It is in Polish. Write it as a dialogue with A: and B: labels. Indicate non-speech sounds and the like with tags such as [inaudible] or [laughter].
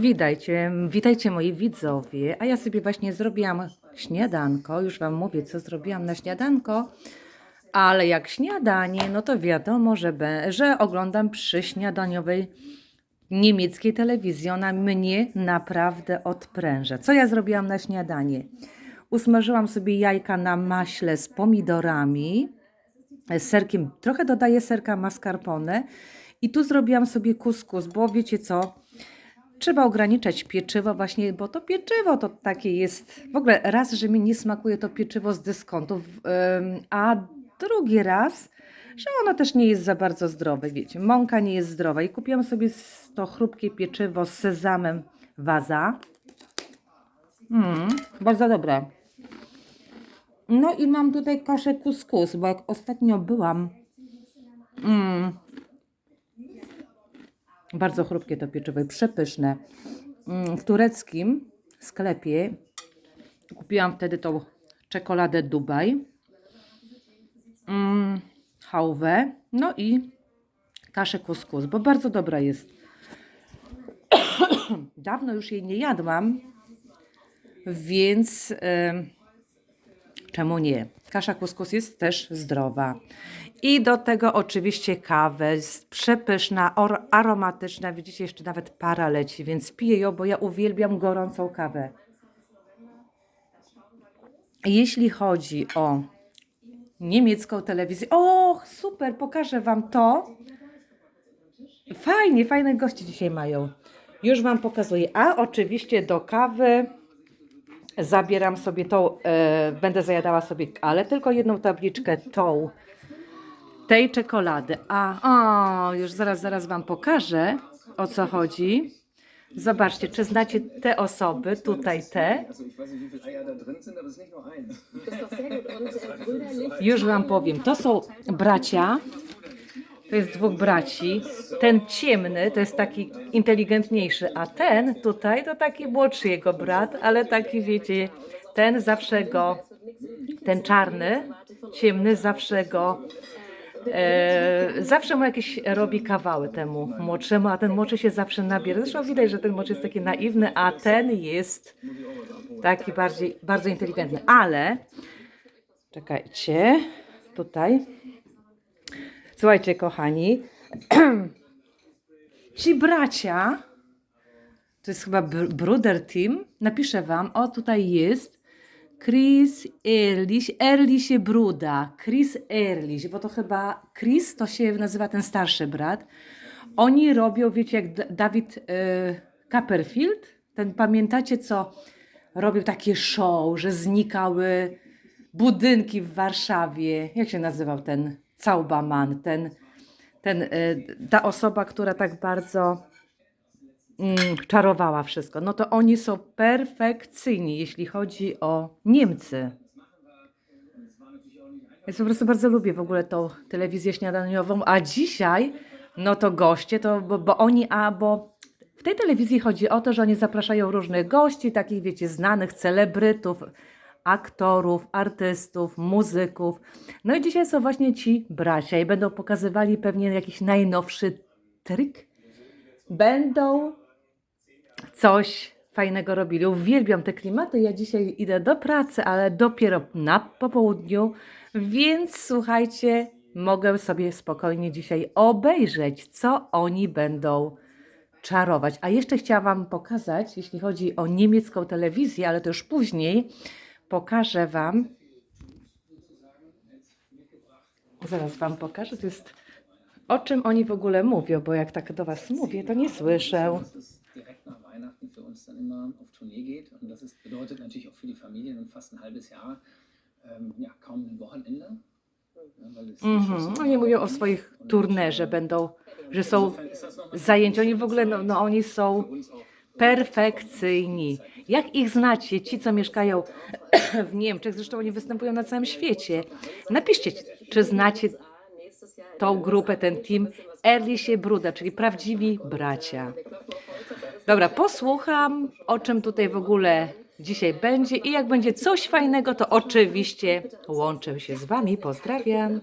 A: Witajcie, witajcie moi widzowie. A ja sobie właśnie zrobiłam śniadanko. Już Wam mówię, co zrobiłam na śniadanko. Ale jak śniadanie, no to wiadomo, że, be, że oglądam przy śniadaniowej niemieckiej telewizji. Ona mnie naprawdę odpręża. Co ja zrobiłam na śniadanie? Usmażyłam sobie jajka na maśle z pomidorami, z serkiem. Trochę dodaję serka mascarpone. I tu zrobiłam sobie kuskus, bo wiecie co? Trzeba ograniczać pieczywo właśnie, bo to pieczywo to takie jest, w ogóle raz, że mi nie smakuje to pieczywo z dyskontów, a drugi raz, że ono też nie jest za bardzo zdrowe, wiecie, mąka nie jest zdrowa i kupiłam sobie to chrupkie pieczywo z sezamem waza. Mm, bardzo dobre. No i mam tutaj kaszę kuskus, bo jak ostatnio byłam mm, bardzo chrupkie to pieczywo i przepyszne. Mm, W tureckim sklepie kupiłam wtedy tą czekoladę Dubaj, mm, hałwę, no i kaszę kuskus, bo bardzo dobra jest. [coughs] Dawno już jej nie jadłam, więc em, czemu nie? Kasza kuskus jest też zdrowa. I do tego oczywiście kawę, jest przepyszna, aromatyczna. Widzicie, jeszcze nawet para leci, więc piję ją, bo ja uwielbiam gorącą kawę. Jeśli chodzi o niemiecką telewizję, o super, pokażę Wam to. Fajnie, fajne gości dzisiaj mają. Już Wam pokazuję. A oczywiście do kawy zabieram sobie tą, e, będę zajadała sobie, ale tylko jedną tabliczkę tą tej czekolady. A, o, już zaraz, zaraz Wam pokażę, o co chodzi. Zobaczcie, czy znacie te osoby, tutaj te. Już Wam powiem, to są bracia. To jest dwóch braci. Ten ciemny to jest taki inteligentniejszy, a ten tutaj to taki młodszy jego brat, ale taki wiecie, ten zawsze go, ten czarny, ciemny zawsze go, e, zawsze mu jakieś robi kawały temu młodszemu, a ten młodszy się zawsze nabiera. Zresztą widać, że ten młodszy jest taki naiwny, a ten jest taki bardziej, bardzo inteligentny. Ale, czekajcie, tutaj. Słuchajcie, kochani, [clears throat] ci bracia, to jest chyba br- Bruder Team, napiszę wam, o tutaj jest. Chris Ehrlich, Ehrliche Bruda, Chris Ehrlich, bo to chyba Chris to się nazywa ten starszy brat. Oni robią, wiecie, jak Dawid y, Copperfield, ten pamiętacie, co robił takie show, że znikały budynki w Warszawie. Jak się nazywał ten Całbaman, ten, ten, y, ta osoba, która tak bardzo mm, czarowała wszystko. No to oni są perfekcyjni, jeśli chodzi o Niemcy. Ja po prostu bardzo lubię w ogóle tą telewizję śniadaniową, a dzisiaj, no to goście, to bo, bo oni, a bo w tej telewizji chodzi o to, że oni zapraszają różnych gości, takich wiecie, znanych celebrytów, aktorów, artystów, muzyków. No i dzisiaj są właśnie ci bracia i będą pokazywali pewnie jakiś najnowszy trik. Będą coś fajnego robili. Uwielbiam te klimaty. Ja dzisiaj idę do pracy, ale dopiero na popołudniu, więc słuchajcie, mogę sobie spokojnie dzisiaj obejrzeć, co oni będą czarować. A jeszcze chciałam Wam pokazać, jeśli chodzi o niemiecką telewizję, ale to już później, pokażę Wam. Zaraz Wam pokażę. To jest o czym oni w ogóle mówią, bo jak tak do Was mówię, to nie słyszę. Mhm. Oni mówią o swoich tournée, że będą, że są zajęci. Oni w ogóle, no, no oni są perfekcyjni. Jak ich znacie, ci co mieszkają [clears throat] w Niemczech, zresztą oni występują na całym świecie. Napiszcie, czy znacie tą grupę, ten team Erlisie Bruda, czyli prawdziwi bracia. Dobra, posłucham, o czym tutaj w ogóle dzisiaj będzie i jak będzie coś fajnego, to oczywiście łączę się z Wami. Pozdrawiam.